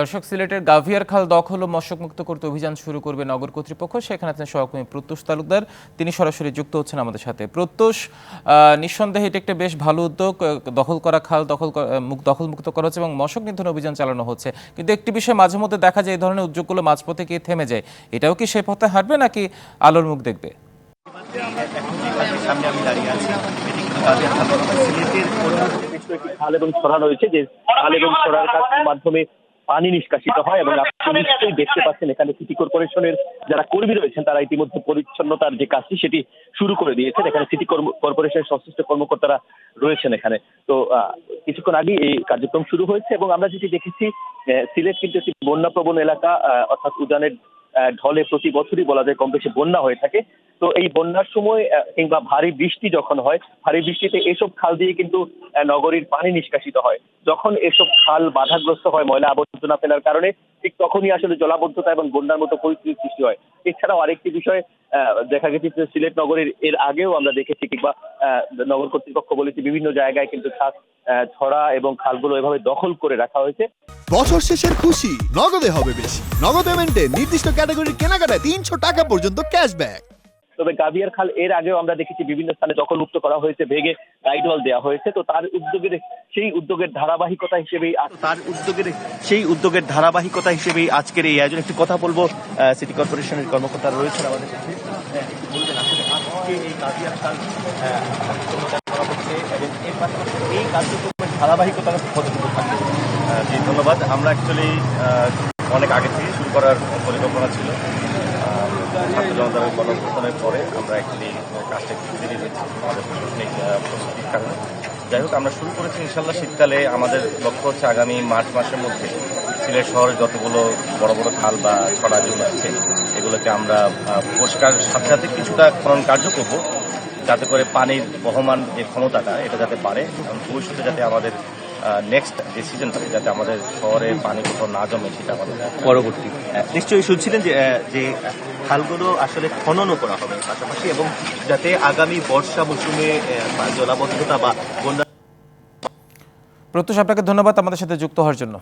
দর্শক সিলেটের গাভিয়ার খাল দখল ও মশকমুক্ত করতে অভিযান শুরু করবে নগর কর্তৃপক্ষ। সেখানে আছেন সহকর্মী প্রত্যুষ তালুকদার। তিনি সরাসরি যুক্ত হচ্ছেন আমাদের সাথে। প্রত্যুষ নিঃসন্দেহে এটা একটা বেশ ভালো উদ্যোগ দখল করা খাল দখল করা- আহ, মুক- দখলমুক্ত করা হচ্ছে এবং মশক নিধন অভিযান চালানো হচ্ছে। কিন্তু একটি বিষয় মাঝে মধ্যে দেখা যায় এই ধরনের উদ্যোগগুলো মাঝপথে গিয়ে থেমে যায়। এটাও কি সে পথে হাঁটবে নাকি আলোর মুখ দেখবে? খাল। এবং ছড়া রয়েছে যে খাল এবং ছড়ার মাধ্যমে পানি নিষ্কাশিত হয় এবং আপনি নিশ্চয়ই দেখতে পাচ্ছেন এখানে সিটি কর্পোরেশনের যারা কর্মী রয়েছেন তারা ইতিমধ্যে পরিচ্ছন্নতার যে কাজটি সেটি শুরু করে দিয়েছেন। এখানে সিটি কর্পোরেশনের সংশ্লিষ্ট কর্মকর্তারা রয়েছেন এখানে। তো আহ, কিছুক্ষণ আগে এই কার্যক্রম শুরু হয়েছে এবং আমরা যেটি দেখেছি সিলেট কিন্তু একটি বন্যাপ্রবণ এলাকা অর্থাৎ উজানের ঢলে প্রতি বছরই বলা যায় কম বেশি বন্যা হয়ে থাকে। তো এই বন্যার সময় কিংবা ভারী বৃষ্টি যখন হয়, ভারী বৃষ্টিতে এসব খাল দিয়ে কিন্তু নগরীর পানি নিষ্কাশিত হয়। যখন এসব খাল বাধাগ্রস্ত হয়, ময়লা আবর্জনা ফেলার কারণে, ঠিক তখনই আসলে জলাবদ্ধতা এবং বন্যার মতো পরিস্থিতির সৃষ্টি হয়। এছাড়াও আরেকটি বিষয় দেখা গেছে সিলেট নগরীর, এর আগেও আমরা দেখেছি, কিংবা নগর কর্তৃপক্ষ বলেছে, বিভিন্ন জায়গায় কিন্তু খাল ছড়া এবং খালগুলো এভাবে দখল করে রাখা হয়েছে। বছর শেষের খুশি নগদে হবে বেশি। নগদ পেমেন্টে নির্দিষ্ট ক্যাটাগরির কেনাকাটায় তিনশো টাকা পর্যন্ত ক্যাশব্যাক তবে গাবিয়ার খাল এর আগেও আমরা দেখেছি বিভিন্ন স্থানে দখলমুক্ত করা হয়েছে ভেঙে গাইড ওয়াল দেওয়া হয়েছে। তো তার উদ্যোগের সেই উদ্যোগের ধারাবাহিকতা হিসেবেই তার উদ্যোগের সেই উদ্যোগের ধারাবাহিকতা হিসেবেই আজকের এই আয়োজন একটি কথা বলব। আহ, সিটি কর্পোরেশনের কর্মকর্তা রয়েছেন আমাদের কাছে হ্যাঁ, বলবেন আসলে আজকে এই গাবিয়ার খাল আহ, সমাধান করা হচ্ছে এবং এর পাশাপাশি এই কার্যক্রমের ধারাবাহিকতা কতটুকু থাকবে। জি, ধন্যবাদ। আমরা অ্যাকচুয়ালি অনেক আগে থেকে শুরু করার পরিকল্পনা ছিল। ছাত্র জনতার পরে আমরা অ্যাকচুয়ালি কাজটা একটু দেরি হয়েছে আমাদের প্রশাসনিক প্রস্তুতির কারণে। যাই হোক, আমরা শুরু করেছি ইনশাল্লাহ শীতকালে। আমাদের লক্ষ্য হচ্ছে আগামী মার্চ মাসের মধ্যে সিলেট শহরে যতগুলো বড় বড় খাল বা ছড়া যেগুলো আছে, এগুলোকে আমরা পরিষ্কার সাথে সাথে কিছুটা খনন কার্য করব। যাতে করে পানির বহমান যে ক্ষমতাটা এটা যাতে বাড়ে এবং ভবিষ্যতে যাতে আমাদের নেক্সট যে সিজন থাকে যাতে আমাদের শহরে পানি কোথাও না জমে সেটা আমাদের পরবর্তী। নিশ্চয়ই শুনছিলেন যে খালগুলো আসলে খননও করা হবে পাশাপাশি এবং যাতে আগামী বর্ষা মৌসুমে জলাবদ্ধতা বা বন্যা প্রত্যুষ আপনাকে ধন্যবাদ আমাদের সাথে যুক্ত হওয়ার জন্য।